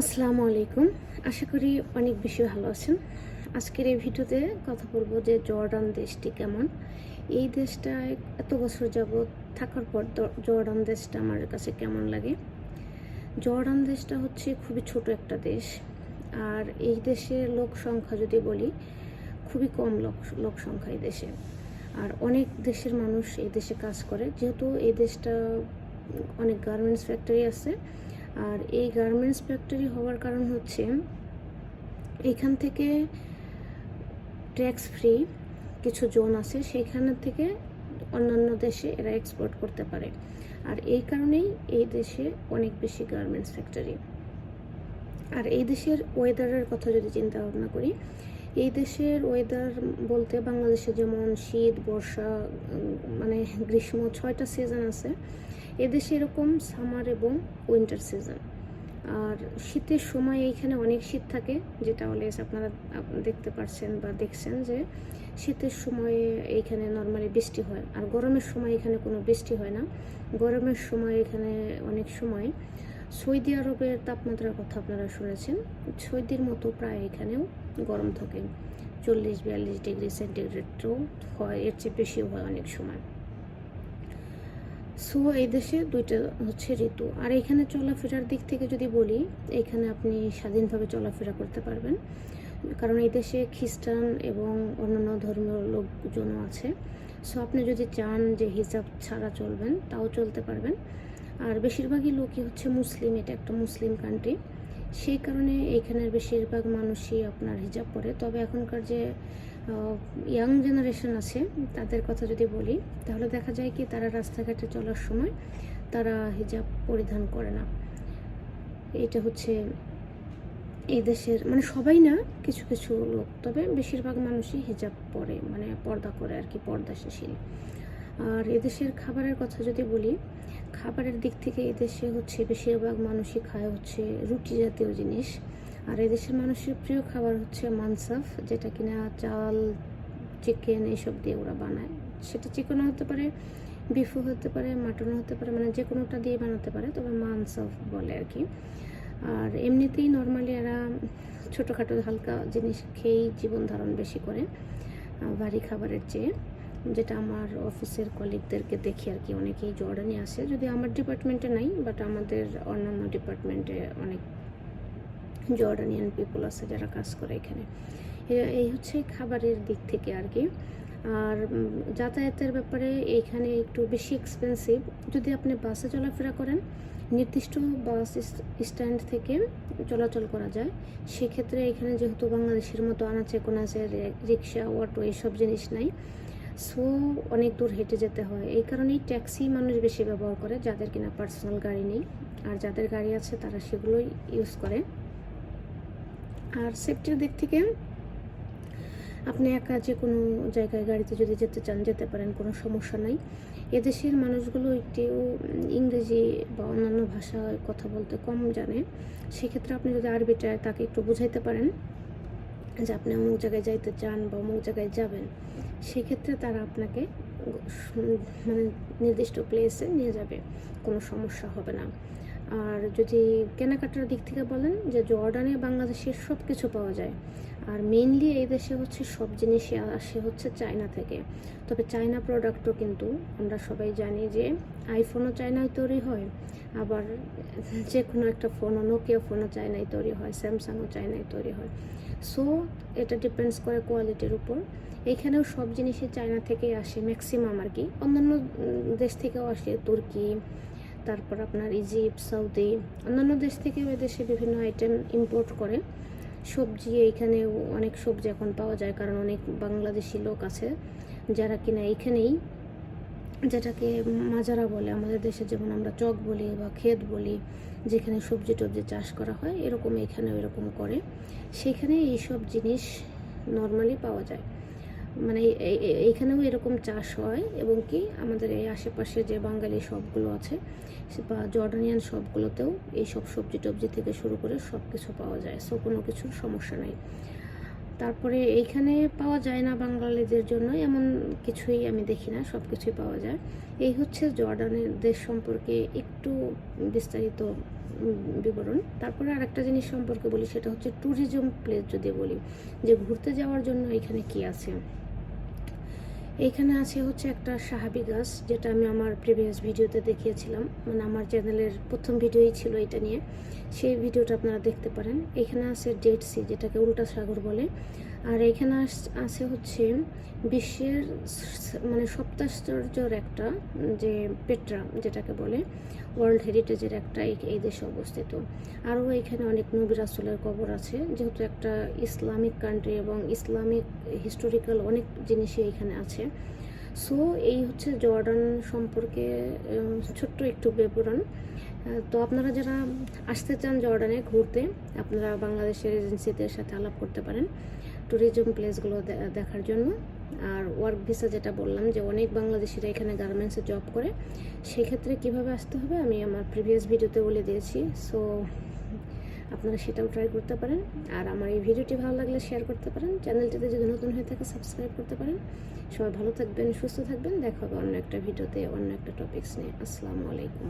আসসালামু আলাইকুম। আশা করি অনেক বেশি ভালো আছেন। আজকের এই ভিডিওতে কথা বলব যে জর্ডান দেশটি কেমন। এই দেশটায় এত বছর যাবৎ থাকার পর জর্ডান দেশটা আমার কাছে কেমন লাগে? জর্ডান দেশটা হচ্ছে খুবই ছোট একটা দেশ। আর এই দেশের লোক সংখ্যা যদি বলি, খুবই কম লোক লোক সংখ্যা এই দেশে। আর অনেক দেশের মানুষ এই দেশে কাজ করে। যেহেতু এই দেশটা অনেক গার্মেন্টস ফ্যাক্টরি আছে আর এই গার্মেন্টস ফ্যাক্টরি হওয়ার কারণ হচ্ছে এখান থেকে ট্যাক্স ফ্রি কিছু জোন আছে, সেইখানে থেকে অন্যান্য দেশে এরা এক্সপোর্ট করতে পারে। আর এই কারণেই এই দেশে অনেক বেশি গার্মেন্টস ফ্যাক্টরি আর এই দেশের ওয়েদারের কথা যদি চিন্তা ভাবনা করি, এই দেশের ওয়েদার বলতে বাংলাদেশে যেমন শীত, বর্ষা মানে গ্রীষ্ম ছয়টা সিজন আছে। এদেশে এরকম সামার এবং উইন্টার সিজন আর শীতের সময় এইখানে অনেক শীত থাকে, যেটা অলওয়েজ আপনারা দেখতে পাচ্ছেন বা দেখছেন যে শীতের সময়ে এইখানে নর্মালি বৃষ্টি হয়। আর গরমের সময় এখানে কোনো বৃষ্টি হয় না। গরমের সময় এখানে অনেক সময় সৌদি আরবের তাপমাত্রার কথা আপনারা শুনেছেন। সৌদির মতো প্রায় এখানেও গরম থাকে। চল্লিশ বিয়াল্লিশ ডিগ্রি সেন্টিগ্রেডও হয়, এর চেয়ে বেশিও হয় অনেক সময়। সো এই দেশে দুইটা হচ্ছে ঋতু। আর এখানে চলাফেরার দিক থেকে যদি বলি, এখানে আপনি স্বাধীনভাবে চলাফেরা করতে পারবেন। কারণ এই দেশে খ্রিস্টান এবং অন্যান্য ধর্মীয় লোকজনও আছে। সো আপনি যদি চান যে হিজাব ছাড়া চলবেন, তাও চলতে পারবেন। আর বেশিরভাগই লোকই হচ্ছে মুসলিম, এটা একটা মুসলিম কান্ট্রি সেই কারণে এইখানের বেশিরভাগ মানুষই আপনার হিজাব পরে। তবে এখনকার যে ইয়াং জেনারেশন আছে, তাদের কথা যদি বলি, তাহলে দেখা যায় কি তারা রাস্তাঘাটে চলার সময় তারা হিজাব পরিধান করে না। এটা হচ্ছে এই দেশের মানে সবাই না কিছু কিছু লোক, তবে বেশিরভাগ মানুষই হিজাব পরে মানে পর্দা করে আর কি পর্দাশীল আর এদেশের খাবারের কথা যদি বলি, খাবারের দিক থেকে এদেশে হচ্ছে বেশিরভাগ মানুষই খায় হচ্ছে রুটি জাতীয় জিনিস। আর এদেশের মানুষের প্রিয় খাবার হচ্ছে মানসাফ, যেটা কিনা চাল, চিকেন এইসব দিয়ে ওরা বানায়। সেটা চিকেনও হতে পারে, বিফও হতে পারে, মাটনও হতে পারে মানে যে কোনোটা দিয়ে বানাতে পারে, তবে মানসাফ বলে আর কি। আর এমনিতেই নর্মালি এরা ছোটোখাটো হালকা জিনিস খেয়েই জীবন ধারণ বেশি করে ভারী খাবারের চেয়ে। যেটা আমার অফিসের কলিগদেরকে দেখি আর কি, অনেকেই জর্ডানি আসে। যদি আমার ডিপার্টমেন্টে নাই বাট আমাদের অন্যান্য ডিপার্টমেন্টে অনেক জর্ডানিয়ান পিপল আছে যারা কাজ করে এখানে। এই হচ্ছে খাবারের দিক থেকে আর কি। আর যাতায়াতের ব্যাপারে এইখানে একটু বেশি এক্সপেন্সিভ যদি আপনি বাসে চলাফেরা করেন, নির্দিষ্ট বাস স্ট্যান্ড থেকে চলাচল করা যায়। সেক্ষেত্রে এখানে যেহেতু বাংলাদেশের মতো আনাচে কোনাচে রিক্সা, অটো এইসব জিনিস নাই। সো অনেক দূর হেঁটে যেতে হয়। এই কারণেই ট্যাক্সি মানুষ বেশি ব্যবহার করে, যাদের কিনা পার্সোনাল গাড়ি নেই। আর যাদের গাড়ি আছে, তারা সেগুলোই ইউজ করে। আর সেফটির দিক থেকে, আপনি একা যে কোনো জায়গায় গাড়িতে যদি যেতে চান, যেতে পারেন, কোনো সমস্যা নাই। এদেশের মানুষগুলো একটু ইংরেজি বা অন্যান্য ভাষায় কথা বলতে কম জানে। সেক্ষেত্রে আপনি যদি আরবিটা তাকে একটু বুঝাইতে পারেন। যে আপনি অমুক জায়গায় যাইতে চান বা অমুক জায়গায় যাবেন, সেক্ষেত্রে তারা আপনাকে মানে নির্দিষ্ট প্লেসে নিয়ে যাবে, কোনো সমস্যা হবে না। আর যদি কেনাকাটার দিক থেকে বলেন, যে জর্ডানে বাংলাদেশের সব কিছু পাওয়া যায় আর মেইনলি এই দেশে হচ্ছে সব জিনিসই আসে হচ্ছে চায়না থেকে। তবে চায়না প্রোডাক্টও কিন্তু আমরা সবাই জানি যে আইফোনও চায়নায় তৈরি হয়, আবার যে কোনো একটা ফোনও নোকিয়া ফোনও চায়নায় তৈরি হয় স্যামসাংও চায়নায় তৈরি হয়। সো এটা ডিপেন্ডস করে কোয়ালিটির উপর। এখানেও সব জিনিসই চায়না থেকেই আসে ম্যাক্সিমাম আর কি। অন্যান্য দেশ থেকেও আসে, তুর্কি, তারপর আপনার ইজিপ্ট সৌদি অন্যান্য দেশ থেকেও এদেশে বিভিন্ন আইটেম ইম্পোর্ট করে। সবজি এইখানে অনেক সবজি এখন পাওয়া যায়, কারণ অনেক বাংলাদেশি লোক আছে যারা কিনা এইখানেই যেটাকে মাজারা বলে। আমাদের দেশে যেমন আমরা চক বলি বা ক্ষেত বলি, যেখানে সবজি টবজি চাষ করা হয়, এরকম এখানেও এরকম করে। সেখানে এইসব জিনিস নর্মালি পাওয়া যায়। মানে এই- এই- এই- এইখানেও এরকম চাষ হয় এবং কি আমাদের এই আশেপাশে যে বাঙালি শপগুলো আছে, বা জর্ডানিয়ান শপগুলোতেও এই সব সবজি টবজি থেকে শুরু করে সব কিছু পাওয়া যায়। সো কোনো কিছুর সমস্যা নাই। তারপরে এইখানে পাওয়া যায় না বাঙালিদের জন্য এমন কিছুই আমি দেখি না সব কিছুই পাওয়া যায়। এই হচ্ছে জর্ডানের দেশ সম্পর্কে একটু বিস্তারিত বিবরণ। তারপরে আরেকটা জিনিস সম্পর্কে বলি, সেটা হচ্ছে ট্যুরিজম প্লেস যদি বলি, যে ঘুরতে যাওয়ার জন্য এখানে কি আছে? এইখানে আছে হচ্ছে একটা সাহাবি গাছ, যেটা আমি আমার প্রিভিয়াস ভিডিওতে দেখিয়েছিলাম। মানে আমার চ্যানেলের প্রথম ভিডিওই ছিল এটা নিয়ে। সেই ভিডিওটা আপনারা দেখতে পারেন। এখানে আছে ডেড সি যেটাকে উল্টা সাগর বলে। আর এখানে আছে হচ্ছে বিশ্বের মানে সপ্তাশ্চর্যর একটা যে পেট্রা যেটাকে বলে ওয়ার্ল্ড হেরিটেজের একটা এই- এই দেশে অবস্থিত। আরও এখানে অনেক নবী রাসুলের কবর আছে। যেহেতু একটা ইসলামিক কান্ট্রি এবং ইসলামিক হিস্টোরিক্যাল অনেক জিনিসই এখানে আছে। সো এই হচ্ছে জর্ডান সম্পর্কে ছোট্ট একটু বিবরণ। তো আপনারা যারা আসতে চান জর্ডানে ঘুরতে, আপনারা বাংলাদেশের এজেন্সিদের সাথে আলাপ করতে পারেন ট্যুরিজম প্লেসগুলো দেখার জন্য। আর ওয়ার্ক ভিসা যেটা বললাম, যে অনেক বাংলাদেশিরা এখানে গার্মেন্টসে জব করে, সেক্ষেত্রে কীভাবে আসতে হবে আমি আমার প্রিভিয়াস ভিডিওতে বলে দিয়েছি। সো আপনারা সেটাও ট্রাই করতে পারেন। আর আমার এই ভিডিওটি ভালো লাগলে শেয়ার করতে পারেন। চ্যানেলটিতে যদি নতুন হয়ে থাকে সাবস্ক্রাইব করতে পারেন। সবাই ভালো থাকবেন, সুস্থ থাকবেন। দেখা হবে অন্য একটা ভিডিওতে অন্য একটা টপিক্স নিয়ে। আসসালামু আলাইকুম।